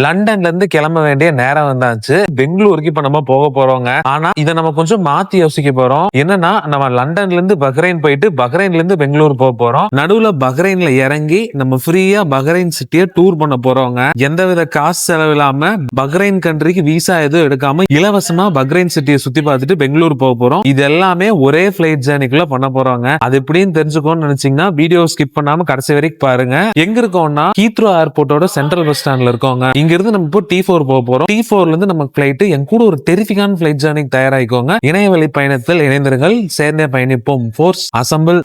லண்டன்ல இருந்து கிளம்ப வேண்டிய நேரம் வந்தாச்சு. பெங்களூருக்கு இப்ப நம்ம போக போறோங்க. ஆனா இதை நம்ம கொஞ்சம் மாத்தி யோசிக்க போறோம். என்னன்னா நம்ம லண்டன்ல இருந்து பஹ்ரைன் போயிட்டு பஹ்ரைன்ல இருந்து பெங்களூர் போக போறோம். நடுவுல பஹ்ரைன்ல இறங்கி நம்ம ஃப்ரீயா பஹ்ரைன் சிட்டியை டூர் பண்ண போறோங்க. எந்தவித காசு செலவு இல்லாம பஹ்ரைன் கண்ட்ரிக்கு விசா எதுவும் எடுக்காம இலவசமா பஹ்ரைன் சிட்டியை சுத்தி பார்த்துட்டு பெங்களூர் போக போறோம். இது எல்லாமே ஒரே பிளைட் ஜேர்னிக்குள்ள பண்ண போறோங்க. அது எப்படின்னு தெரிஞ்சுக்கோன்னு நினைச்சீங்கன்னா வீடியோ ஸ்கிப் பண்ணாம கடைசி வரைக்கும் பாருங்க. எங்க இருக்கோம்னா ஹீத்ரோ ஏர்போர்ட்டோட சென்ட்ரல் பஸ் ஸ்டாண்ட்ல இருக்கோங்க. இங்கிருந்து நம்ம இப்போ டி ஃபோர் போக போறோம். டி ஃபோர்ல இருந்து நம்ம பிளைட் என் கூட ஒரு டெரிஃபிகான பிளைட் ஜேர்னிக்கு தயாராகிக்கோங்க. இணையவழி பயணத்தில் இணைந்திருங்கள். சேர்ந்தே பயணிப்போம். ஃபோர்ஸ் அசம்பிள்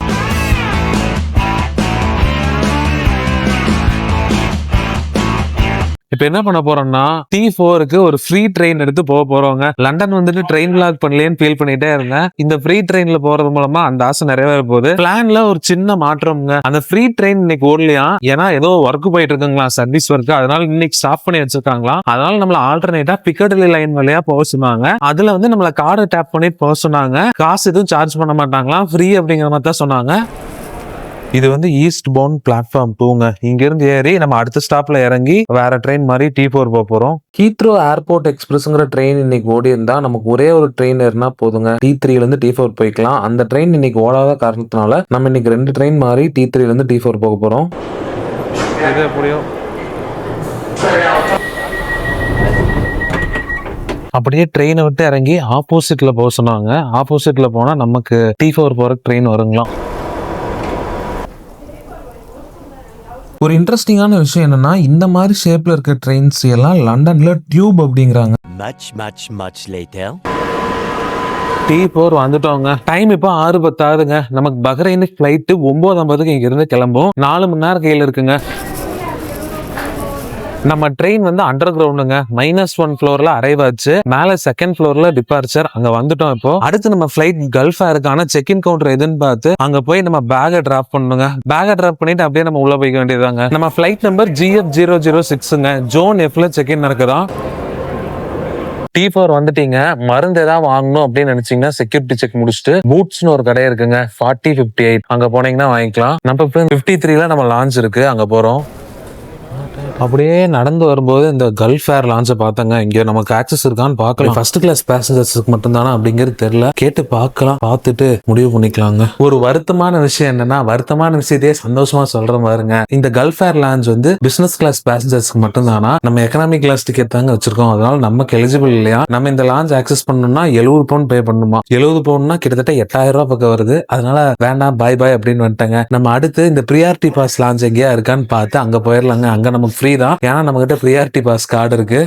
இப்ப என்ன பண்ண போறோம்னா டி ஃபோருக்கு ஒரு ஃப்ரீ ட்ரெயின் எடுத்து போக போறவங்க லண்டன் வந்துட்டு ட்ரெயின் பிளாக் பண்ணலேன்னு ஃபீல் பண்ணிட்டே இருந்தேன். இந்த ஃப்ரீ ட்ரெயின்ல போறது மூலமா அந்த ஆசை நிறைவேற போகுது. பிளான்ல ஒரு சின்ன மாற்றம்ங்க. அந்த ஃப்ரீ ட்ரெயின் இன்னைக்கு ஓடலையா? ஏன்னா ஏதோ ஒர்க் போயிட்டு இருக்குங்களா சர்வீஸ் ஒர்க் அதனால இன்னைக்கு ஸ்டாப் பண்ணி வச்சிருக்காங்களா அதனால நம்மள ஆல்டர்னேட்டா பிக்கடலி லைன் வழியா போக சொன்னாங்க. அதுல வந்து நம்மள கார்டை டேப் பண்ணி போக சொன்னாங்க. காசு எதுவும் சார்ஜ் பண்ண மாட்டாங்களாம். ஃப்ரீ அப்படிங்கிற மாதிரி தான் சொன்னாங்க. இது வந்து ஈஸ்ட் பவுன் பிளாட்ஃபார்ம் டூங்க இங்க இருந்து ஏறி நம்ம அடுத்த ஸ்டாப்ல இறங்கி வேற ட்ரெயின் மாதிரி டி ஃபோர் போக போறோம். ஹீத்ரோ ஏர்போர்ட் எக்ஸ்பிரஸ்ங்கிற ட்ரெயின் இன்னைக்கு ஓடி இருந்தா நமக்கு ஒரே ஒரு ட்ரெயின் ஏறினா போதுங்க. டி த்ரீல இருந்து டி ஃபோர் போய்க்கலாம். அந்த ட்ரெயின் இன்னைக்கு ஓடாத காரணத்தினால நம்ம இன்னைக்கு ரெண்டு ட்ரெயின் மாறி டி த்ரீல இருந்து டி ஃபோர் போக போறோம். அப்படியே ட்ரெயினை விட்டு இறங்கி ஆப்போசிட்ல போக சொன்னாங்க. ஆப்போசிட்ல போனா நமக்கு டி ஃபோர் போற ட்ரெயின் வருங்களாம். ஒரு இன்ட்ரெஸ்டிங்கான விஷயம் என்னன்னா இந்த மாதிரி ஷேப்ல இருக்க ட்ரெயின்ஸ் எல்லாம் லண்டன்ல டியூப் அப்படிங்கிறாங்க. Much, much, much later. T four வந்துட்டோங்க. டைம் இப்போ ஆறு பத்து ஆகுதுங்க நமக்கு பஹ்ரைனுக்கு ஃபிளைட்டு ஒன்பது ஐம்பதுக்கு இங்க இருந்து கிளம்பும். நாலு மணி நேரம் கையில் இருக்குங்க. நம்ம ட்ரெயின் வந்து அண்டர் கிரவுண்டுங்க மைனஸ் ஒன் ஃப்ளோர்ல அரைவ் ஆச்சு. மேல செகண்ட் ஃப்ளோர்ல டிபார்ச்சர் அங்க வந்துட்டோம் இப்போ. அடுத்து நம்ம ஃபிளைட் கல்ஃப் ஏருக்கான செக் இன் கவுண்டர் எதுன்னு பார்த்து அங்க போய் நம்ம பேகை டிராப் பண்ணுங்க பேகை டிராப் பண்ணிட்டு அப்படியே நம்ம உள்ள போய்க்க வேண்டியதாங்க நம்ம flight number GF zero zero சிக்ஸுங்க zone எஃப்ல செக் இன் நடக்குதா டி ஃபோர் வந்துட்டீங்க. மருந்து ஏதாவது வாங்கணும் அப்படின்னு நினைச்சீங்கன்னா செக்யூரிட்டி செக் முடிச்சுட்டு பூட்ஸ்னு ஒரு கடை இருக்குங்க. ஃபார்ட்டி ஃபிஃப்டி எயிட் அங்க போனீங்கன்னா வாங்கிக்கலாம். நம்ம இப்போ ஃபிஃப்டி த்ரீல நம்ம லான்ச் இருக்கு. அங்க போறோம். அப்படியே நடந்து வரும்போது இந்த கல்ஃப் ஏர் லான்ச்சை பார்த்தங்க. இங்க நமக்கு ஆக்சஸ் இருக்கான்னு பார்க்கலாம். ஃபர்ஸ்ட் கிளாஸ் பேசஞ்சர்ஸ்க்கு மட்டும் தானா அப்படிங்கிறது தெரியல. கேட்டு பார்க்கலாம். பார்த்துட்டு முடிவு பண்ணிக்கலாங்க. ஒரு வருத்தமான விஷயம் என்னன்னா வருத்தமான விஷயத்தையே சந்தோஷமா சொல்ற பாருங்க. இந்த கல்ஃப் ஏர் லான்ச் வந்து பிசினஸ் கிளாஸ் பேசஞ்சர்ஸ்க்கு மட்டும் தானா நம்ம எக்கனாமிக் கிளாஸ் டிக்கெட் தாங்க வச்சிருக்கோம். அதனால நமக்கு எலிஜிபிள் இல்லையா? நம்ம இந்த லான்ச் ஆக்சஸ் பண்ணணும்னா எழுபது பவுண்ட் பே பண்ணணுமா? எழுபது பவுண்ட்னா கிட்டத்தட்ட எட்டாயிரம் ரூபாய் பக்கம் வருது. அதனால வேண்டாம் பாய் பாய் அப்படின்னு வந்துட்டாங்க. நம்ம அடுத்து இந்த ப்ரியாரிட்டி பாஸ் லான்ச் எங்கேயா இருக்கான்னு பார்த்து அங்க போயிடலாங்க அங்க நமக்கு ஃப்ரீ தான். ஏன்னா நம்ம கிட்ட ப்ரியாரிட்டி பாஸ் கார்டு இருக்கு.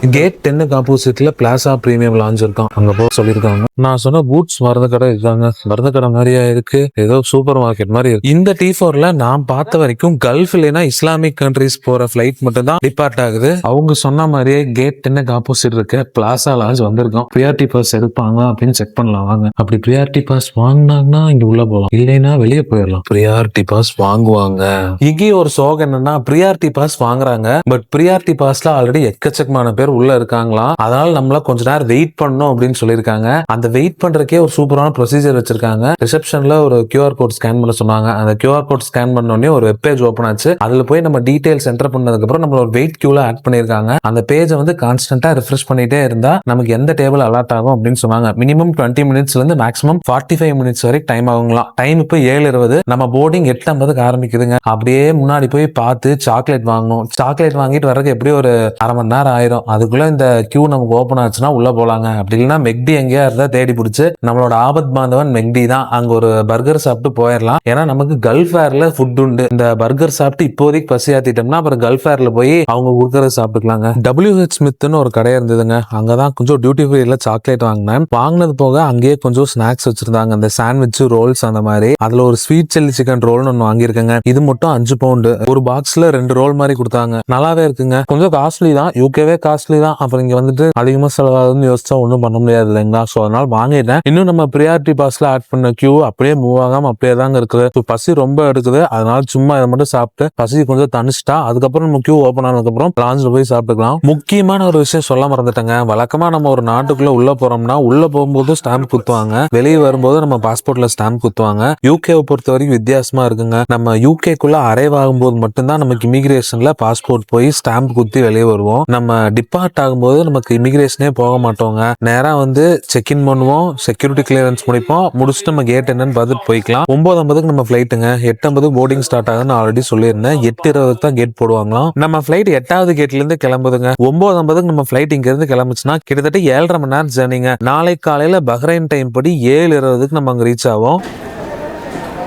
கேட் டென்னுக்கு ஆப்போசிட்ல பிளாசா பிரீமியம் லான்ச் இருக்கும். அங்க போக சொல்லியிருக்காங்க. நான் சொன்ன பூட்ஸ் மருந்து கடை இதுதாங்க மருந்து கடை மாதிரியா இருக்கு. ஏதோ சூப்பர் மார்க்கெட் மாதிரி இருக்கு. இந்த டி ஃபோர்ல நான் பார்த்த வரைக்கும் கல்ஃப் இல்லைன்னா இஸ்லாமிக் கண்ட்ரிஸ் போற ஃபிளைட் மட்டும் தான் டிபார்ட் ஆகுது. அவங்க சொன்ன மாதிரியே கேட் டென்னுக்கு ஆப்போசிட் இருக்க. பிளாசா லான்ச் வந்திருக்கோம். ப்ரியாரிட்டி பாஸ் எடுப்பாங்க அப்படின்னு செக் பண்ணலாம். வாங்க. அப்படி ப்ரியாரிட்டி பாஸ் வாங்கினாங்கன்னா இங்க உள்ள போகலாம் இல்லைன்னா வெளியே போயிடலாம். ப்ரியாரிட்டி பாஸ் வாங்குவாங்க. இங்கே ஒரு சோகம் என்னன்னா ப்ரியாரிட்டி பாஸ் வாங்குறாங்க. பட் ப்ரியாரிட்டி பாஸ்ல ஆல்ரெடி எக்கச்சக்கமான பேர் உள்ள இருக்காங்களாம் அதனால நம்மள கொஞ்ச நேரம் வெயிட் பண்ணணும் அப்படின்னு சொல்லியிருக்காங்க. அந்த வெயிட் பண்றதுக்கே ஒரு சூப்பரான ப்ரொசீஜர் வச்சிருக்காங்க. ரிசப்ஷன்ல ஒரு கியூஆர் கோட் ஸ்கேன் பண்ண சொன்னாங்க. அந்த கியூஆர் கோட் ஸ்கேன் பண்ண உடனே ஒரு வெப் பேஜ் ஓப்பன் ஆச்சு. அதுல போய் நம்ம டீடைல்ஸ் என்டர் பண்ணதுக்கு அப்புறம் நம்ம ஒரு வெயிட் கியூல ஆட் பண்ணிருக்காங்க அந்த பேஜை வந்து கான்ஸ்டன்டா ரிஃப்ரெஷ் பண்ணிட்டே இருந்தா நமக்கு எந்த டேபிள் அலாட் ஆகும் அப்படின்னு சொன்னாங்க. மினிமம் டுவெண்ட்டி மினிட்ஸ்ல இருந்து மேக்ஸிமம் ஃபார்ட்டி ஃபைவ் மினிட்ஸ் வரைக்கும் டைம் ஆகுங்களாம். டைம் இப்போ ஏழு இருபது. நம்ம போர்டிங் எட்டு ஐம்பதுக்கு ஆரம்பிக்குதுங்க. அப்படியே முன்னாடி போய் பார்த்து சாக்லேட் வாங்கணும். சாக்லேட் வாங்கிட்டு வர்றதுக்கு எப்படியும் ஒரு அரை மணி நேரம் ஆயிரும். அதுக்குள்ளே இந்த கியூ நமக்கு ஓப்பன் ஆச்சுன்னா உள்ளே போகலாங்க அப்படி இல்லைன்னா மெக்டி எங்கேயா இருந்தால் தேடி பிடிச்சி நம்மளோட ஆபத் பாந்தவன் மெக்டி தான். அங்கே ஒரு பர்கர் சாப்பிட்டு போயிடலாம் ஏன்னா நமக்கு கல்ஃப் ஏர்ல ஃபுட் உண்டு. இந்த பர்கர் சாப்பிட்டு இப்போதைக்கு பசி ஆத்திட்டோம்னா அப்புறம் கல்ஃப் ஏர்ல போய் அவங்க கொடுக்கறத சாப்பிட்டுக்கலாங்க. டபிள்யூஹெச் ஸ்மித்னு ஒரு கடை இருந்ததுங்க. அங்கதான் கொஞ்சம் டியூட்டி ஃப்ரீல சாக்லேட் வாங்கினேன். வாங்கினது போக அங்கேயே கொஞ்சம் ஸ்நாக்ஸ் வச்சிருந்தாங்க. அந்த சாண்ட்விச் ரோல்ஸ் அந்த மாதிரி. அதில் ஒரு ஸ்வீட் சில்லி சிக்கன் ரோல்னு ஒன்று வாங்கியிருக்கேங்க. இது மட்டும் அஞ்சு பவுண்டு ஒரு பாக்ஸில் ரெண்டு ரோல் மாதிரி கொடுத்தாங்க. நல்லாவே இருக்குங்க. கொஞ்சம் காஸ்ட்லி தான். யூகேவே காஸ்ட்லி காஸ்ட்லி தான். அப்புறம் இங்கே வந்துட்டு அதிகமா செலவாகுதுன்னு யோசிச்சா ஒன்றும் பண்ண முடியாது இல்லைங்களா ஸோ அதனால் வாங்கிட்டேன். இன்னும் நம்ம ப்ரியாரிட்டி பாஸ்ல ஆட் பண்ண கியூ அப்படியே மூவ் ஆகாம அப்படியே தாங்க இருக்குது. So, பசி ரொம்ப எடுக்குது. அதனால சும்மா இதை மட்டும் சாப்பிட்டு பசி கொஞ்சம் தனிச்சிட்டா அதுக்கப்புறம் நம்ம கியூ ஓப்பன் ஆனதுக்கப்புறம் லாஞ்சில் போய் சாப்பிட்டுக்கலாம். முக்கியமான ஒரு விஷயம் சொல்ல மறந்துட்டேங்க. வழக்கமாக நம்ம ஒரு நாட்டுக்குள்ள உள்ள போறோம்னா உள்ள போகும்போது ஸ்டாம்ப் குத்துவாங்க. வெளியே வரும்போது நம்ம பாஸ்போர்ட்ல ஸ்டாம்ப் குத்துவாங்க. யூகேவை பொறுத்த வரைக்கும் வித்தியாசமா இருக்குங்க. நம்ம யூகேக்குள்ள அரைவ் ஆகும்போது மட்டும்தான் நமக்கு இமிகிரேஷன்ல பாஸ்போர்ட் போய் ஸ்டாம்ப் குத்தி வெளியே வருவோம். நம்ம டிபார்ட் ஆகும்போது நமக்கு இமிகிரேஷனே போக மாட்டோங்க. நேரா வந்து செக் இன் பண்ணுவோம் செக்யூரிட்டி கிளியரன்ஸ் முடிப்போம் முடிச்சுட்டு நம்ம கேட் என்னன்னு பார்த்துட்டு போய்க்கலாம். ஒன்பது ஐம்பதுக்கு நம்ம ஃபிளைட்டுங்க எட்டு போர்டிங் ஸ்டார்ட் ஆகுதுன்னு ஆல்ரெடி சொல்லியிருந்தேன். எட்டு இருபதுக்கு தான் கேட் போடுவாங்களாம். நம்ம ஃபிளைட் எட்டாவது கேட்ல இருந்து கிளம்புதுங்க. ஒன்பது ஐம்பதுக்கு நம்ம ஃபிளைட் இங்க இருந்து கிளம்புச்சுன்னா கிட்டத்தட்ட ஏழரை மணி நேரம் ஜேர்னிங்க நாளை காலையில பஹ்ரைன் டைம் படி ஏழு இருபதுக்கு நம்ம அங்க ரீச் ஆகும்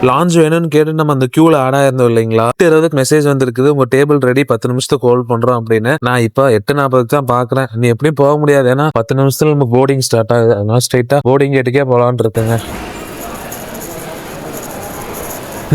லான்ச் வேணும்னு கேட்டு நம்ம அந்த கியூல ஆட் ஆயிருந்தோம் இல்லைங்களா? எட்டு இருபதுக்கு மெசேஜ் வந்திருக்குது. உங்க டேபிள் ரெடி பத்து நிமிஷத்துக்கு கால் பண்றோம் அப்படின்னு. நான் இப்போ எட்டு நாற்பதுக்கு தான் பாக்குறேன். நீ எப்படியும் போக முடியாது. ஏன்னா பத்து நிமிஷத்துல நம்ம போர்டிங் ஸ்டார்ட் ஆகுது. அதனால ஸ்ட்ரைட்டா போர்டிங் கேட்டுக்கே போலான்னு இருக்குங்க.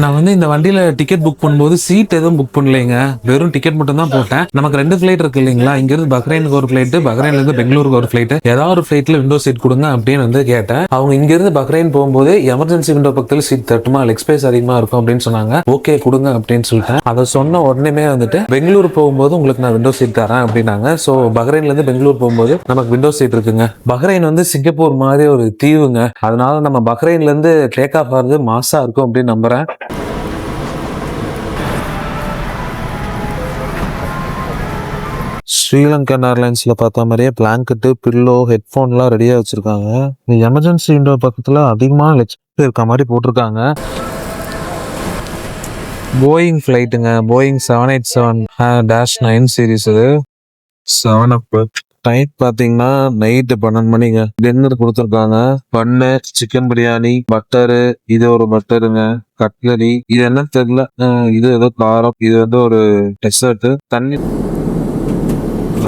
நான் வந்து இந்த வண்டியில டிக்கெட் புக் பண்ணும்போது சீட் எதுவும் புக் பண்ணலைங்க. வெறும் டிக்கெட் மட்டும் தான் போட்டேன். நமக்கு ரெண்டு ஃபிளைட் இருக்கு இல்லைங்களா? இங்க இருந்து பக்ரைனுக்கு ஒரு ஃபிளைட் பக்ரைன்ல இருந்து பெங்களூருக்கு ஒரு ஃபிளைட் ஏதாவது ஒரு ஃபிளைட்ல விண்டோ சீட் கொடுங்க அப்படின்னு வந்து கேட்டேன். அவங்க இங்க இருந்து பக்ரைன் போகும்போது எமர்ஜென்சி விண்டோ பக்கத்துல சீட் தட்டுமா லெக் ஸ்பேஸ் அதிகமா இருக்கும் அப்படின்னு சொன்னாங்க. ஓகே கொடுங்க அப்படின்னு சொல்லிட்டேன். அதை சொன்ன உடனே வந்துட்டு பெங்களூர் போகும்போது உங்களுக்கு நான் விண்டோ சீட் தரேன் அப்படின்னாங்க. ஸோ பஹ்ரைன்ல இருந்து பெங்களூர் போகும்போது நமக்கு விண்டோ சீட் இருக்குங்க. பஹ்ரைன் வந்து சிங்கப்பூர் மாதிரி ஒரு தீவுங்க. அதனால நம்ம பஹ்ரைன்ல இருந்து டேக் ஆஃப் ஆகுறது மாசா இருக்கும் அப்படின்னு நம்புறேன். ஸ்ரீலங்கன் ஏர்லைன்ஸ்ல பார்த்த மாதிரியே பிளாங்கெட்டு பில்லோ ஹெட்ஃபோன்லாம் ரெடியா வச்சிருக்காங்க. இந்த எமர்ஜென்சி விண்டோ பக்கத்துல அதிகமான லெக்ஸ் இருக்க மாதிரி போட்டிருக்காங்க. Boeing ஃப்ளைட்டுங்க Boeing seven eight seven dash nine series இது. செவன் அப் டைட் பார்த்தீங்கன்னா நைட்டு பன்னெண்டு மணிங்க. டின்னர் கொடுத்துருக்காங்க. பண்ணு சிக்கன் பிரியாணி பட்டரு இது ஒரு பட்டருங்க கட்லரி இது என்ன தெரியல. இது ஏதோ காரம். இது வந்து ஒரு டெசர்ட் தண்ணி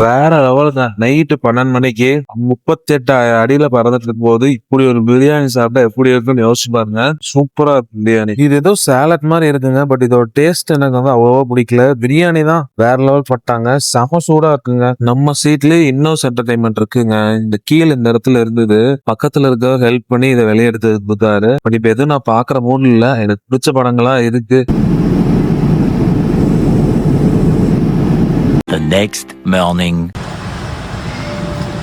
வேற லெவலுங்க நைட்டு பன்னெண்டு மணிக்கு முப்பத்தெட்டு அடியில பறந்துட்டு இருக்கும் போது இப்படி ஒரு பிரியாணி சாப்பிட்டா எப்படி இருக்குன்னு யோசிச்சு பாருங்க. சூப்பரா இருக்கு பிரியாணி. இது ஏதோ சாலட் மாதிரி இருக்குங்க பட் இதோட டேஸ்ட் எனக்கு வந்து அவ்வளவா பிடிக்கல. பிரியாணி தான் வேற லெவல் பட்டாங்க. செம சூடா இருக்குங்க. நம்ம சீட்லயே இன்னொரு என்டர்டைன்மெண்ட் இருக்குங்க. இந்த கீழே இந்த இடத்துல இருந்தது. பக்கத்துல இருக்க ஹெல்ப் பண்ணி இதை வெளியெடுத்து கொடுத்தாரு. பட் இப்ப எதுவும் நான் பாக்குற மூணு இல்ல. எனக்கு பிடிச்ச படங்களா இருக்கு. Next morning.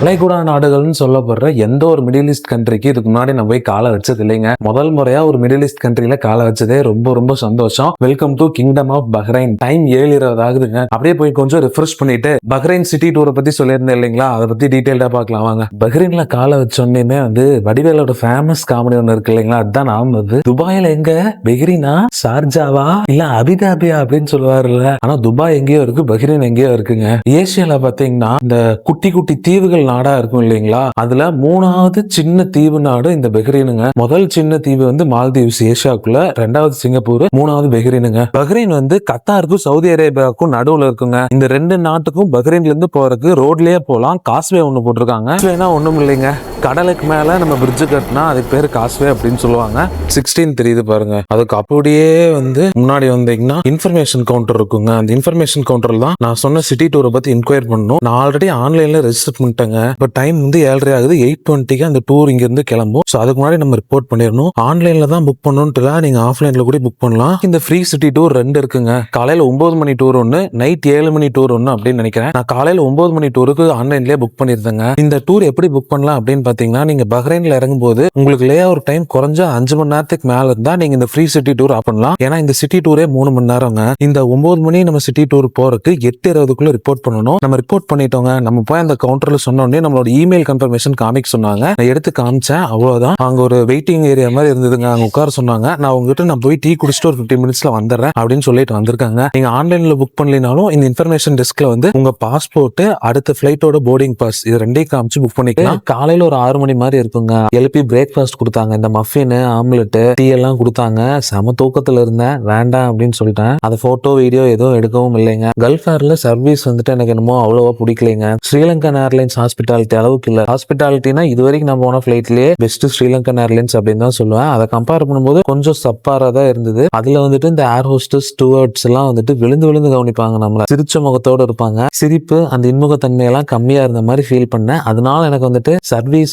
வளைகுடா நாடுகள்னு சொல்லப்படுற எந்த ஒரு மிடில் ஈஸ்ட் கண்ட்ரிக்கு இதுக்கு முன்னாடி நான் போய் காலை வச்சது இல்லைங்க. முதல் முறையா ஒரு மிடில் ஈஸ்ட் கண்ட்ரில காலை வச்சதே ரொம்ப ரொம்ப சந்தோஷம். Welcome to kingdom of Bahrain time ஏழு இருபது ஆகுதுங்க. அப்படியே போய் கொஞ்சம் ரிஃப்ரெஷ் பண்ணிட்டு பஹ்ரைன் சிட்டி டூரை பத்தி சொல்லியிருந்தேன் இல்லைங்களா? அதை பத்தி டீட்டெயிலா பார்க்கலாம் வாங்க. பஹ்ரைன்ல காலை வச்சோன்னே வந்து வடிவேலோட ஃபேமஸ் காமெடி ஒன்று இருக்கு இல்லைங்களா? அதுதான் நான் வருது. துபாயில எங்க? பெஹ்ரினா? ஷார்ஜாவா? இல்ல அபிதாபியா அப்படின்னு சொல்லுவாருல்ல. ஆனா துபாய் எங்கேயோ இருக்கு பஹ்ரைன் எங்கேயோ இருக்குங்க. ஏசியால பாத்தீங்கன்னா இந்த குட்டி குட்டி தீவுகள் நாடா இருக்கும் இல்லைங்களா? அதுல மூணாவது சின்ன தீவு நாடு இந்த பெஹ்ரைனுங்க. முதல் சின்ன தீவு வந்து மால்தீவ்ஸ் ஏஷியாக்குள்ள ரெண்டாவது சிங்கப்பூர் மூணாவது பெஹ்ரைனுங்க. பஹ்ரைன் வந்து கத்தாருக்கும் சவுதி அரேபியாவுக்கும் நடுவுல இருக்குங்க. இந்த ரெண்டு நாட்டுக்கும் பஹ்ரைன்ல இருந்து போறதுக்கு ரோட்லயே போலாம். காஸ்வே ஒண்ணு போட்டிருக்காங்க. காஸ்வேனா ஒண்ணும் இல்லைங்க. கடலுக்கு மேலே நம்ம பிரிட்ஜு கட்டினா அதுக்கு பேர் காஸ்வே அப்படின்னு சொல்லுவாங்க. சிக்ஸ்டீன் தெரியுது பாருங்க. அதுக்கு அப்படியே வந்து முன்னாடி வந்தீங்கன்னா இன்ஃபர்மேஷன் கவுண்டர் இருக்குங்க. அந்த இன்ஃபர்மேஷன் கவுண்டர்ல தான் நான் சொன்ன சிட்டி டூரை பற்றி இன்கொயர் பண்ணணும். நான் ஆல்ரெடி ஆன்லைன்ல ரெஜிஸ்டர் பண்ணிட்டேங்க. இப்போ டைம் வந்து ஏழரை ஆகுது. எயிட் டுவெண்ட்டிக்கு அந்த டூர் இங்கேருந்து கிளம்பும். ஸோ அதுக்கு முன்னாடி நம்ம ரிப்போர்ட் பண்ணிடணும். ஆன்லைன்ல தான் புக் பண்ணணும்ட்டு நீங்க ஆஃப்லைன்ல கூட புக் பண்ணலாம். இந்த ஃப்ரீ சிட்டி டூர் ரெண்டு இருக்குங்க. காலையில் ஒன்பது மணி டூர் ஒன்று நைட் ஏழு மணி டூர் ஒன்று அப்படின்னு நினைக்கிறேன். நான் காலையில் ஒன்பது மணி டூருக்கு ஆன்லைன்லேயே புக் பண்ணியிருந்தேங்க. இந்த டூர் எப்படி புக் பண்ணலாம் அப்படின்னு பார்த்தீங்கன்னா நீங்க பஹ்ரைன்ல இறங்கும்போது உங்களுக்கு லே ஒரு டைம் குறைஞ்ச அஞ்சு மணி நேரத்துக்கு மேல இருந்தா நீங்க இந்த ஃப்ரீ சிட்டி டூர் ஆப் பண்ணலாம். ஏன்னா இந்த சிட்டி டூரே மூணு மணி நேரங்க. இந்த ஒன்பது மணி நம்ம சிட்டி டூர் போறதுக்கு எட்டு இருபதுக்குள்ள ரிப்போர்ட் பண்ணணும். நம்ம ரிப்போர்ட் பண்ணிட்டோங்க. நம்ம போய் அந்த கவுண்டர்ல சொன்னோடனே நம்மளோட இமெயில் கன்ஃபர்மேஷன் காமிக்க சொன்னாங்க. நான் எடுத்து காமிச்சேன். அவ்வளவுதான். அங்க ஒரு வெயிட்டிங் ஏரியா மாதிரி இருந்ததுங்க. அங்க உட்கார சொன்னாங்க. நான் உங்ககிட்ட நான் போய் டீ குடிச்சிட்டு ஒரு ஃபிஃப்டி மினிட்ஸ்ல வந்துடுறேன் அப்படின்னு சொல்லிட்டு வந்திருக்காங்க. நீங்க ஆன்லைன்ல புக் பண்ணலினாலும் இந்த இன்ஃபர்மேஷன் டெஸ்க்ல வந்து உங்க பாஸ்போர்ட் அடுத்த ஃபிளைட்டோட போர்டிங் பாஸ் இது ரெண்டையும் காமிச்சு புக் பண்ணிக்கலாம். காலையில ஒரு ஆறு மணி மாதிரி இருக்குங்க. எழுப்பி பிரேக்ஃபாஸ்ட் கொடுத்தாங்க. இந்த மஃபின் ஆம்லெட்டு டீ எல்லாம் கொடுத்தாங்க. செம தூக்கத்தில் இருந்தேன். வேண்டாம் அப்படின்னு சொல்லிட்டேன். அதை ஃபோட்டோ வீடியோ எதுவும் எடுக்கவும் இல்லைங்க. கல்ஃப் ஏர்ல சர்வீஸ் வந்துட்டு எனக்கு என்னமோ அவ்வளோவா பிடிக்கலைங்க. ஸ்ரீலங்கன் ஏர்லைன்ஸ் ஹாஸ்பிட்டாலிட்டி அளவுக்கு இல்லை. ஹாஸ்பிட்டாலிட்டினா இது வரைக்கும் நான் போன ஃபிளைட்லயே பெஸ்ட் ஸ்ரீலங்கன் ஏர்லைன்ஸ் அப்படின்னு தான் சொல்லுவேன். அதை கம்பேர் பண்ணும்போது கொஞ்சம் சப்பாராக தான் இருந்தது. அதுல வந்துட்டு இந்த ஏர் ஹோஸ்டஸ் ஸ்டூவர்ட்ஸ் எல்லாம் வந்துட்டு விழுந்து விழுந்து கவனிப்பாங்க நம்மள. சிரிச்ச முகத்தோடு இருப்பாங்க. சிரிப்பு அந்த இன்முகத்தன்மையெல்லாம் கம்மியாக கம்மியா இருந்த மாதிரி ஃபீல் பண்ணேன். அதனால எனக்கு வந்துட்டு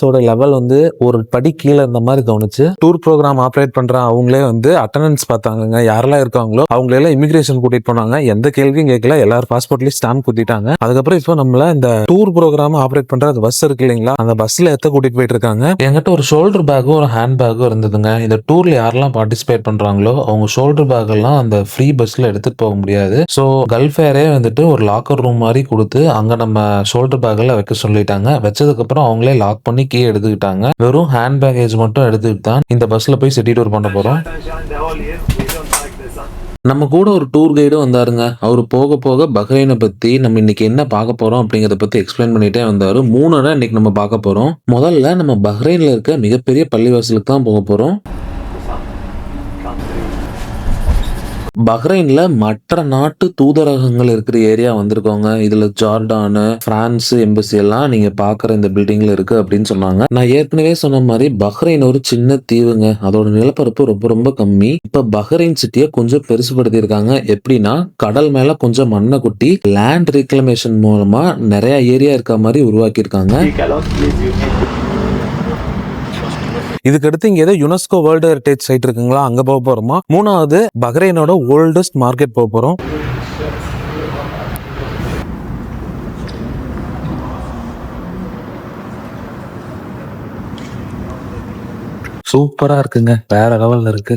சர்வீஸோட லெவல் வந்து ஒரு படி கீழே இருந்த மாதிரி தோணுச்சு டூர் ப்ரோக்ராம் ஆப்ரேட் பண்ற அவங்களே வந்து அட்டண்டன்ஸ் பார்த்தாங்க யாரெல்லாம் இருக்காங்களோ அவங்களெல்லாம் இமிகிரேஷன் கூட்டிட்டு போனாங்க. எந்த கேள்வியும் கேட்கல. எல்லாரும் பாஸ்போர்ட்லயும் ஸ்டாம்ப் குத்திட்டாங்க. அதுக்கப்புறம் இப்போ நம்மள இந்த டூர் ப்ரோக்ராம் ஆப்ரேட் பண்ற அந்த பஸ் இருக்கு இல்லைங்களா? அந்த பஸ்ல எத்த கூட்டிட்டு போயிட்டு இருக்காங்க? என்கிட்ட ஒரு ஷோல்டர் பேக்கும் ஒரு ஹேண்ட் பேக்கும் இருந்ததுங்க. இந்த டூர்ல யாரெல்லாம் பார்ட்டிசிபேட் பண்றாங்களோ அவங்க ஷோல்டர் பேக் எல்லாம் அந்த ஃப்ரீ பஸ்ல எடுத்துட்டு போக முடியாது. ஸோ கல்ஃப் ஏரே வந்துட்டு ஒரு லாக்கர் ரூம் மாதிரி கொடுத்து அங்க நம்ம ஷோல்டர் பேக்ல வைக்க சொல்லிட்டாங்க. வச்சதுக்கு அப்புறம் அவங்களே லாக் பண்ணி கீ எடுத்துக்கிட்டாங்க. வெறும் ஹேண்ட் பேக்கேஜ் மட்டும் எடுத்துக்கிட்டு தான் இந்த பஸ்ல போய் சிட்டி டூர் பண்ண போறோம். நம்ம கூட ஒரு டூர் கைடும் வந்தாருங்க. அவர் போக போக பஹ்ரைனை பத்தி நம்ம இன்னைக்கு என்ன பார்க்க போறோம் அப்படிங்கறத பத்தி எக்ஸ்பிளைன் பண்ணிட்டே வந்தாரு. மூணு இன்னைக்கு நம்ம பார்க்க போறோம். முதல்ல நம்ம பஹ்ரைன்ல இருக்க மிகப்பெரிய பள்ளிவாசலுக்கு தான் போக போறோம். பஹ்ரைன்ல மற்ற நாட்டு தூதரகங்கள் இருக்கிற ஏரியா வந்திருக்கோங்க இதுல ஜார்டானு பிரான்ஸ் எம்பசி எல்லாம் நீங்க பாக்குற இந்த பில்டிங்ல இருக்கு அப்படின்னு சொன்னாங்க. நான் ஏற்கனவே சொன்ன மாதிரி பஹ்ரைன் ஒரு சின்ன தீவுங்க. அதோட நிலப்பரப்பு ரொம்ப ரொம்ப கம்மி. இப்ப பஹ்ரைன் சிட்டியை கொஞ்சம் பெருசுபடுத்தி இருக்காங்க எப்படின்னா கடல் மேல கொஞ்சம் மண்ணை கொட்டி லேண்ட் ரீக்ளமேஷன் மூலமா நிறைய ஏரியா இருக்க மாதிரி உருவாக்கி இதுக்கடுத்து இங்க ஏதோ யுனெஸ்கோ வேர்ல்டு ஹெரிடேஜ் சைட் இருக்குங்களா? அங்க போக போறோமா? மூணாவது பஹ்ரைனோட ஓல்டஸ்ட் மார்க்கெட் போக போறோம். சூப்பரா இருக்குங்க. வேற லெவல்ல இருக்கு.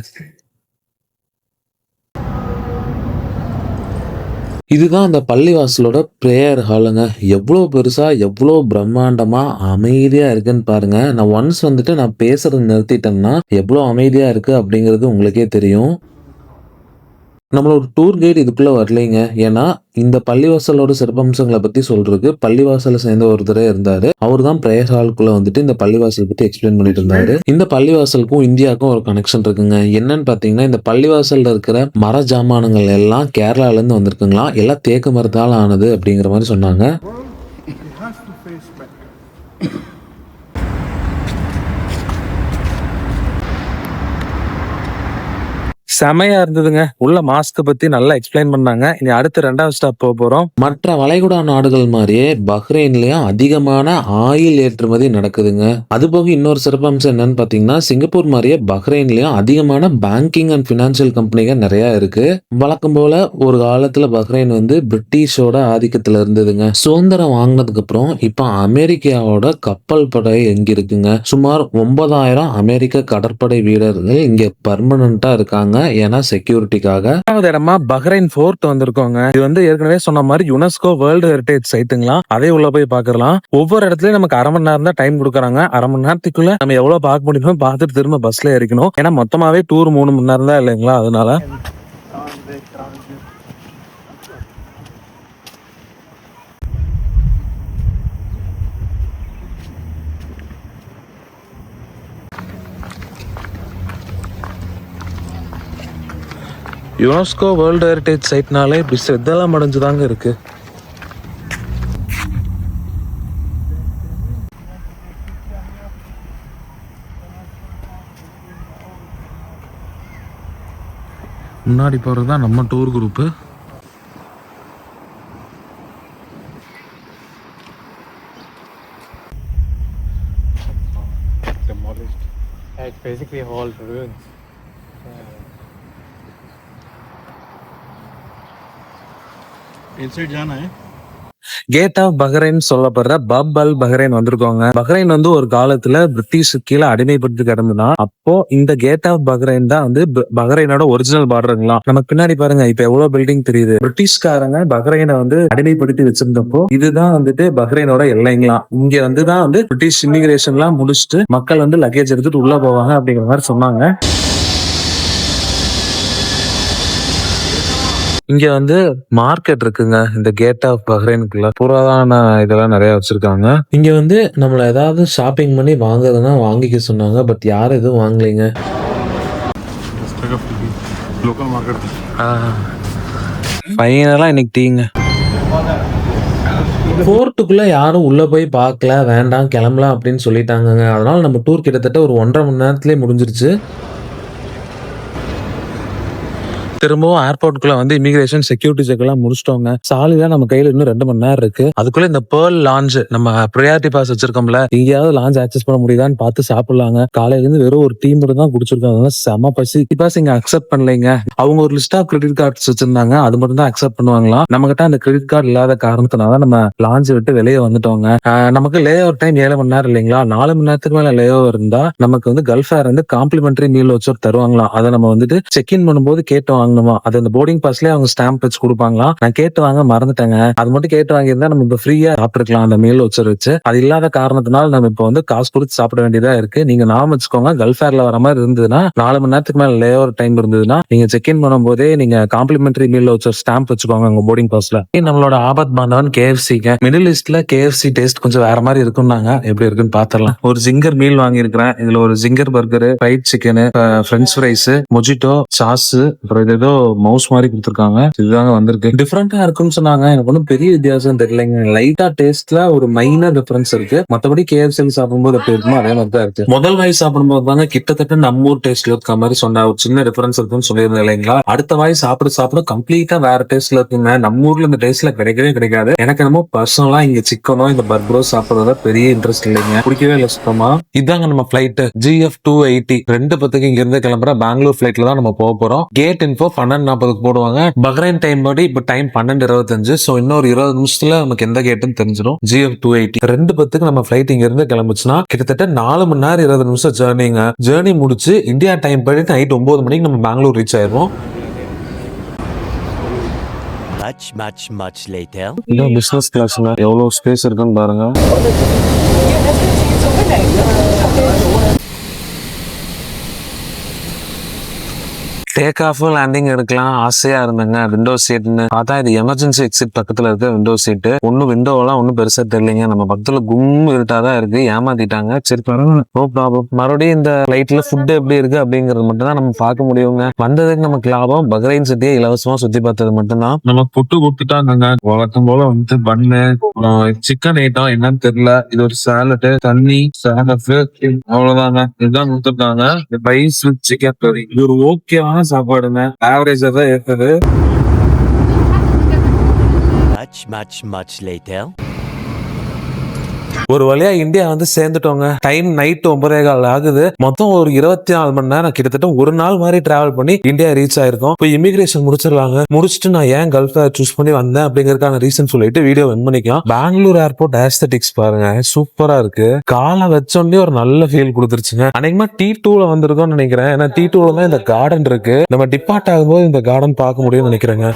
இதுதான் அந்த பள்ளிவாசலோட ப்ரேயர் ஹாலுங்க எவ்வளோ பெருசாக எவ்வளோ பிரம்மாண்டமாக அமைதியாக இருக்குன்னு பாருங்க. நான் ஒன்ஸ் வந்துட்டு நான் பேசுறது நிறுத்திட்டேன்னா எவ்வளோ அமைதியாக இருக்கு அப்படிங்கிறது உங்களுக்கே தெரியும். நம்மளோட டூர் கைடு இதுக்குள்ளே வரலைங்க. ஏன்னா இந்த பள்ளிவாசலோட சிறப்பம்சங்களை பற்றி சொல்றதுக்கு பள்ளிவாசலை சேர்ந்த ஒருத்தரே இருந்தாரு. அவர் தான் பிரேயர் ஹாலுக்குள்ள வந்துட்டு இந்த பள்ளிவாசல் பற்றி எக்ஸ்பிளைன் பண்ணிட்டு இருந்தாரு. இந்த பள்ளிவாசலுக்கும் இந்தியாவுக்கும் ஒரு கனெக்ஷன் இருக்குங்க. என்னன்னு பார்த்தீங்கன்னா இந்த பள்ளிவாசலில் இருக்கிற மர ஜாமானங்கள் எல்லாம் கேரளாலேருந்து வந்திருக்குங்களா எல்லாம் தேக்கு மரத்தால் ஆனது அப்படிங்கிற மாதிரி சொன்னாங்க. செமையா இருந்ததுங்க. உள்ள மாஸ்க் பத்தி நல்லா எக்ஸ்பிளைன் பண்ணாங்க. இனி அடுத்து ரெண்டாவது ஸ்டாப் போக போறோம். மற்ற வளைகுடா நாடுகள் மாதிரியே பஹ்ரைன்லயும் அதிகமான ஆயில் ஏற்றுமதி நடக்குதுங்க. அது போக இன்னொரு சிறப்பம்சம் என்னன்னு பாத்தீங்கன்னா சிங்கப்பூர் மாதிரியே பஹ்ரைன்லயும் அதிகமான பேங்கிங் அண்ட் பினான்சியல் கம்பெனிகள் நிறைய இருக்கு. வழக்கம் போல ஒரு காலத்துல பஹ்ரைன் வந்து பிரிட்டிஷோட ஆதிக்கத்துல இருந்ததுங்க. சுதந்திரம் வாங்கினதுக்கு அப்புறம் இப்ப அமெரிக்காவோட கப்பல் படை எங்க இருக்குங்க? சுமார் ஒன்பதாயிரம் அமெரிக்க கடற்படை வீரர்கள் இங்க பர்மனண்டா இருக்காங்க. ஏன்னா செக்யூரிட்டிக்காக ரெண்டாவது இடமா பஹ்ரைன் ஃபோர்த் வந்திருக்கோங்க. இது வந்து ஏற்கனவே சொன்ன மாதிரி யுனெஸ்கோ வேர்ல்டு ஹெரிடேஜ் சைட்டுங்களா அதே உள்ள போய் பாக்கலாம் ஒவ்வொரு இடத்துலயும் நமக்கு அரை மணி நேரம் தான் டைம் கொடுக்குறாங்க. அரை மணி நேரத்துக்குள்ள நம்ம எவ்வளவு பார்க்க முடியுமோ பார்த்துட்டு திரும்ப பஸ்ல ஏறிக்கணும். ஏன்னா மொத்தமாவே டூர் மூணு மணி நேரம் தான் இல்லைங்களா? அதனால யுனெஸ்கோ வேர்ல்டு ஹெரிட்டேஜ் சைட்னாலே இப்படி செத்தெல்லாம் அடைஞ்சுதாங்க இருக்கு. முன்னாடி போகிறது தான் நம்ம tour group it's basically all ruins. Inside जाना है கேட் ஆஃப் பஹ்ரைன் சொல்லப்படுற பப் அல் பஹ்ரைன் வந்திருக்கோங்க பஹ்ரைன் வந்து ஒரு காலத்துல பிரிட்டிஷ் கீழே அடிமைப்படுத்தி கிடந்துனா அப்போ இந்த கேட் ஆஃப் பஹ்ரைன் தான் வந்து ப- பஹ்ரைனோட ஒரிஜினல் பார்டருங்களா நமக்கு பின்னாடி பாருங்க இப்ப எவ்வளவு பில்டிங் தெரியுது பிரிட்டிஷ்காரங்க பஹ்ரைனை வந்து அடிமைப்படுத்தி வச்சிருந்தப்போ இதுதான் வந்துட்டு பஹ்ரைனோட எல்லைங்களாம் இங்க வந்து தான் வந்து பிரிட்டிஷ் இமிகிரேஷன் எல்லாம் முடிச்சுட்டு மக்கள் வந்து லக்கேஜ் எடுத்துட்டு உள்ள போவாங்க அப்படிங்கிற மாதிரி சொன்னாங்க இங்க வந்து மார்க்கெட் இருக்குங்க. இந்த கேட் ஆஃப் பஹ்ரைனுக்குள்ள புராதான இதெல்லாம் நிறைய வச்சிருக்காங்க. இங்க வந்து நம்மள ஏதாவது ஷாப்பிங் பண்ணி வாங்குறதுன்னா வாங்கிக்க சொன்னாங்க. பட் யாரும் எதுவும் வாங்கலைங்க. Local market. ஃபைனலாக இன்னைக்கு டீங்க. ஃபோர்ட்டுக்குள்ள யாரும் உள்ள போய் பார்க்கல. வேண்டாம் கிளம்பலாம் அப்படின்னு சொல்லிட்டாங்கங்க. அதனால நம்ம டூர் கிட்டத்தட்ட ஒரு ஒன்றரை மணி நேரத்திலே முடிஞ்சிருச்சு. திரும்பவும் ஏர்போர்ட்குள்ள வந்து இமிகிரேஷன் செக்யூரிட்டி செக் எல்லாம் முடிச்சிட்டோங்க. சாலிடா நம்ம கையில இன்னும் ரெண்டு மணி நேரம் இருக்கு. அதுக்குள்ள இந்த பேர்ல் லான்ச் நம்ம ப்ரையாரிட்டி பாஸ் வச்சிருக்கோம்ல எங்கேயாவது லான்ச் ஆக்சஸ் பண்ண முடியுதான்னு பார்த்து சாப்பிடலாங்க. காலையில இருந்து வெறும் ஒரு டீம் மட்டும் தான் குடிச்சிருக்காங்க செம பசி. பாஸ் இங்க அக்செப்ட் பண்ணலைங்க. அவங்க ஒரு லிஸ்ட் ஆஃப் கிரெடிட் கார்ட்ஸ் வச்சிருந்தாங்க. அது மட்டும் தான் அக்செப்ட் பண்ணுவாங்களாம். நம்ம கிட்ட அந்த கிரெடிட் கார்டு இல்லாத காரணத்தினால நம்ம லான்ச் விட்டு வெளியே வந்துட்டோங்க. நமக்கு லே ஓவர் டைம் ஏழு மணி நேரம் இல்லைங்களா? நாலு மணி நேரத்துக்கு மேல லே ஓவர் இருந்தா நமக்கு வந்து கல்ஃப் ஏர் வந்து காம்ப்ளிமெண்டரி மீல் வச்சு தருவாங்களாம். அதை நம்ம வந்துட்டு செக் இன் பண்ணும்போது கேட்டோம். வாங்கணுமா? அது அந்த போர்டிங் பாஸ்லயே அவங்க ஸ்டாம்ப் வச்சு கொடுப்பாங்களா நான் கேட்டு வாங்க மறந்துட்டேங்க. அது மட்டும் கேட்டு வாங்கியிருந்தா நம்ம இப்ப ஃப்ரீயா சாப்பிட்டுருக்கலாம் அந்த மீல் வச்சு வச்சு. அது இல்லாத காரணத்தினால நம்ம இப்போ வந்து காசு கொடுத்து சாப்பிட வேண்டியதா இருக்கு. நீங்க நாம வச்சுக்கோங்க கல்ஃபேர்ல வர மாதிரி இருந்ததுன்னா நாலு மணி நேரத்துக்கு மேல லே ஓவர் டைம் இருந்ததுன்னா நீங்க செக் இன் பண்ணும்போதே நீங்க காம்ப்ளிமெண்டரி மீல் வச்சு ஸ்டாம்ப் வச்சுக்கோங்க உங்க போர்டிங் பாஸ்ல நம்மளோட ஆபத் பாந்தவன் கேஎஃப்சிங்க மிடில் ஈஸ்ட்ல கேஎஃப்சி டேஸ்ட் கொஞ்சம் வேற மாதிரி இருக்கும்னாங்க. எப்படி இருக்குன்னு பாத்திரலாம் ஒரு ஜிங்கர் மீல் வாங்கியிருக்கிறேன். இதுல ஒரு zinger burger fried chicken French fries mojito sauce அப்புறம் இது ஏதோ மவுஸ் மாதிரி கொடுத்துருக்காங்க. இதுதாங்க வந்திருக்கு. டிஃப்ரெண்டா இருக்குன்னு சொன்னாங்க. எனக்கு ஒன்றும் பெரிய வித்தியாசம் தெரியலங்க. லைட்டா டேஸ்ட்ல ஒரு மைனர் டிஃபரன்ஸ் இருக்கு. மத்தபடி கேஎஃப்சி சாப்பிடும்போது எப்படி இருக்குமோ அதே மாதிரி தான் இருக்கு. முதல் வாய் சாப்பிடும்போது தாங்க கிட்டத்தட்ட நம்ம ஊர் டேஸ்ட்ல இருக்க மாதிரி சொன்ன ஒரு சின்ன டிஃபரன்ஸ் இருக்குன்னு சொல்லியிருந்தேன் இல்லைங்களா? அடுத்த வாய் சாப்பிட சாப்பிட கம்ப்ளீட்டா வேற டேஸ்ட்ல இருக்குங்க. நம்ம ஊர்ல இந்த டேஸ்ட்ல கிடைக்கவே கிடைக்காது. எனக்கு என்னமோ பர்சனலா இங்க சிக்கனோ இந்த பர்கரோ சாப்பிடுறத பெரிய இன்ட்ரெஸ்ட் இல்லைங்க. பிடிக்கவே இல்லை சுத்தமா. இதாங்க நம்ம ஃபிளைட் ஜிஎஃப் டூ எயிட்டி ரெண்டு பத்துக்கு இங்க இருந்து கிளம்புற பெங்களூர் ஃபிளைட்ல தான் நம்ம போக போறோம். கேட் இன்ஃபோ பன்னெண்டு நாற்பதுக்கு போடுவாங்க. பஹ்ரைன் டைம் படி இப்ப டைம் பன்னெண்டு இருபத்தஞ்சு. ஸோ இன்னொரு இருபது நிமிஷத்துல நமக்கு எந்த கேட்டுன்னு தெரிஞ்சிடும். ஜிஎஃப் டூ எயிட்டி ரெண்டு பத்துக்கு நம்ம ஃபிளைட் இங்க இருந்து கிளம்புச்சுன்னா கிட்டத்தட்ட நாலு மணி நேரம் இருபது நிமிஷம் ஜேர்னிங்க ஜேர்னி முடிச்சு இந்தியா டைம் படி நைட் ஒன்பது மணிக்கு நம்ம பெங்களூர் ரீச் ஆயிருவோம் Much, much, much later. இதான் பிசினஸ் கிளாஸ்ங்க எவ்வளவு ஸ்பேஸ் இருக்குன்னு பாருங்க. டேக் ஆஃப் லேண்டிங் எடுக்கலாம். ஆசையா இருந்தேங்க. விண்டோ சீட்னு பார்த்தா இது எமர்ஜென்சி எக்ஸிட் பக்கத்துல இருக்க விண்டோ சீட்டு ஒன்னும் விண்டோவெல்லாம் ஒன்றும் பெருசா தெரியலைங்க. நம்ம பக்கத்துல கும் இருட்டாதான் இருக்கு. ஏமாத்திட்டாங்க. சரி பரவாயில்ல. நோ ப்ராப்ளம் மறுபடியும் இந்த ஃபிளைட்ல ஃபுட் எப்படி இருக்கு அப்படிங்கறது மட்டும் தான் நம்ம பார்க்க முடியுங்க. வந்ததுக்கு நமக்கு லாபம். பக்ரைன் சிட்டியை இலவசமா சுத்தி பார்த்தது மட்டும்தான் நம்ம புட்டு கொடுத்துட்டாங்க வழக்கம் போல வந்து பண்ணு சிக்கன் ஐட்டம் என்னன்னு தெரியல. இது ஒரு சாலட் தண்ணி சாலட் அவ்வளவுதாங்க. இதுதான் கொடுத்துருக்காங்க. ரைஸ் வித் சிக்கன் கறி இது ஒரு ஓகேவான சாப்பாடுங்க ஆவரேஜா தான் இருக்குது Much, much, much later. ஒரு வழியா இந்தியா வந்து சேர்ந்துட்டோங்க. டைம் நைட் ஒன்பதே கால் ஆகுது. மொத்தம் ஒரு இருபத்தி நாலு மணி நேரம் கிட்டத்தட்ட ஒரு நாள் மாதிரி டிராவல் பண்ணி இந்தியா ரீச் ஆயிருக்கோம். இப்போ இமிகிரேஷன் முடிச்சிருவாங்க முடிச்சுட்டு நான் ஏன் கல்ஃப் சூஸ் பண்ணி வந்தேன் அப்படிங்கறதுக்கான ரீசன் சொல்லிட்டு வீடியோ வென் பண்ணிக்கலாம். பெங்களூர் ஏர்போர்ட் ஆஸ்தட்டிக்ஸ் பாருங்க. சூப்பரா இருக்கு. காலை வச்சோடனே ஒரு நல்ல ஃபீல் கொடுத்துருச்சுங்க. அன்னைக்குமா டி டூல வந்திருக்கோம்னு நினைக்கிறேன். ஏன்னா டி டூல தான் இந்த கார்டன் இருக்கு. நம்ம டிபார்ட் ஆகும்போது இந்த கார்டன் பார்க்க முடியும்னு நினைக்கிறேங்க.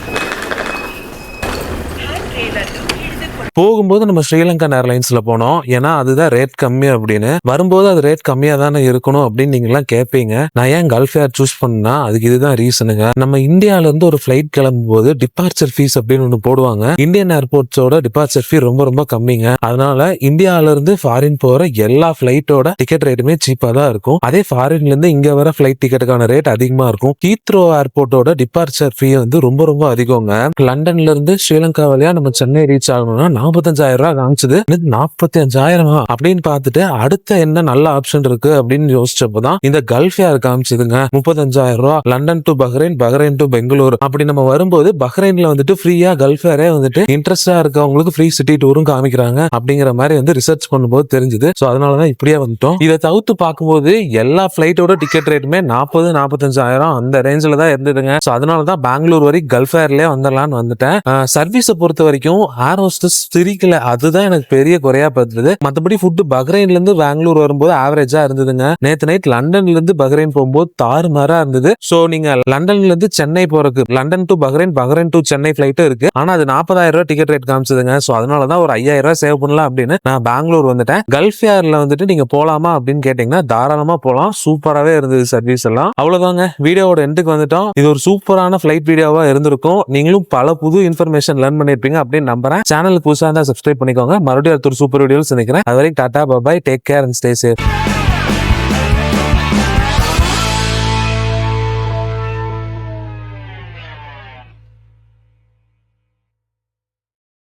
போகும்போது நம்ம ஸ்ரீலங்கன் ஏர்லைன்ஸ்ல போனோம். ஏன்னா அதுதான் ரேட் கம்மி அப்படின்னு. வரும்போது அது ரேட் கம்மியா தானே இருக்கணும் அப்படின்னு நீங்க எல்லாம் கேட்பீங்க நான் ஏன் கல்ஃப் ஏர் சூஸ் பண்ணா அதுக்கு இதுதான் ரீசனுங்க நம்ம இந்தியால இருந்து ஒரு ஃபிளைட் கிளம்பும் போது டிபார்ச்சர் ஃபீஸ் அப்படின்னு ஒன்று போடுவாங்க. இந்தியன் ஏர்போர்ட்ஸோட டிபார்ச்சர் ஃபீ ரொம்ப ரொம்ப கம்மிங்க. அதனால இந்தியால இருந்து ஃபாரின் போற எல்லா ஃபிளைட்டோட டிக்கெட் ரேட்டுமே சீப்பா தான் இருக்கும். அதே ஃபாரின்ல இருந்து இங்க வர ஃபிளைட் டிக்கெட்டுக்கான ரேட் அதிகமா இருக்கும். ஹீத்ரோ ஏர்போர்ட்டோட டிபார்ச்சர் ஃபீ வந்து ரொம்ப ரொம்ப அதிகங்க. லண்டன்ல இருந்து ஸ்ரீலங்கா வழியா நம்ம சென்னை ரீச் ஆகணும்னா நாற்பத்தஞ்சாயிரம் ரூபாய் காமிச்சது நாற்பத்தி அஞ்சாயிரமா அப்படின்னு பார்த்துட்டு அடுத்த என்ன நல்ல ஆப்ஷன் இருக்கு அப்படின்னு யோசிச்சப்பதான் இந்த கல்ஃப் ஏர் காமிச்சதுங்க. முப்பத்தஞ்சாயிரம் ரூபாய் London to Bahrain Bahrain to Bangalore அப்படி நம்ம வரும்போது பஹ்ரைன்ல வந்துட்டு ஃப்ரீயா கல்ஃப் ஏரே வந்துட்டு இன்ட்ரெஸ்டா இருக்கவங்களுக்கு ஃப்ரீ சிட்டி டூரும் காமிக்கிறாங்க. அப்படிங்கிற மாதிரி வந்து ரிசர்ச் பண்ணும்போது தெரிஞ்சுது. ஸோ அதனாலதான் இப்படியே வந்துட்டோம். இதை தவிர்த்து பார்க்கும்போது எல்லா ஃபிளைட்டோட டிக்கெட் ரேட்டுமே நாற்பது நாற்பத்தஞ்சாயிரம் அந்த ரேஞ்சில் தான் இருந்ததுங்க. ஸோ அதனால தான் பெங்களூர் வரைக்கும் கல்ஃப் ஏர்லேயே வந்துடலான்னு வந்துட்டேன் சர்வீஸை பொறுத்த வரைக்கும் ஏர் ஹோஸ்டஸ் சிரிக்கல. அதுதான் எனக்கு பெரிய குறையா பார்த்தது மற்றபடி ஃபுட்டு பஹ்ரைன்ல இருந்து பெங்களூர் வரும்போது ஆவரேஜா இருந்ததுங்க. நேத்து நைட் லண்டன்ல இருந்து பஹ்ரைன் போகும்போது தாறுமாறா இருந்தது. சோ நீங்க லண்டன்ல இருந்து சென்னை போறதுக்கு London to Bahrain Bahrain to Chennai ஃபிளைட்டும் இருக்கு. ஆனா அது நாற்பதாயிரம் ரூபாய் டிக்கெட் ரேட் காமிச்சதுங்க. சோ அதனாலதான் ஒரு ஐயாயிரம் ரூபாய் சேவ் பண்ணலாம் அப்படின்னு நான் பெங்களூர் வந்துட்டேன். கல்ஃப் ஏர்ல வந்துட்டு நீங்க போலாமா அப்படின்னு கேட்டீங்கன்னா தாராளமா போலாம். சூப்பராகவே இருந்தது சர்வீஸ் எல்லாம். அவ்வளவுதாங்க. வீடியோவோட எண்டுக்கு வந்துட்டோம். இது ஒரு சூப்பரான ஃபிளைட் வீடியோவா இருந்திருக்கும். நீங்களும் பல புது இன்ஃபர்மேஷன் லேர்ன் பண்ணிருப்பீங்க அப்படின்னு நம்புறேன். சேனலுக்கு புதுசாக இருந்தால் சப்ஸ்கிரைப் பண்ணிக்கோங்க. மறுபடியும் அடுத்த ஒரு சூப்பர் வீடியோவில் சந்திக்கிறேன். அது வரைக்கும் ta ta bye bye take care and stay safe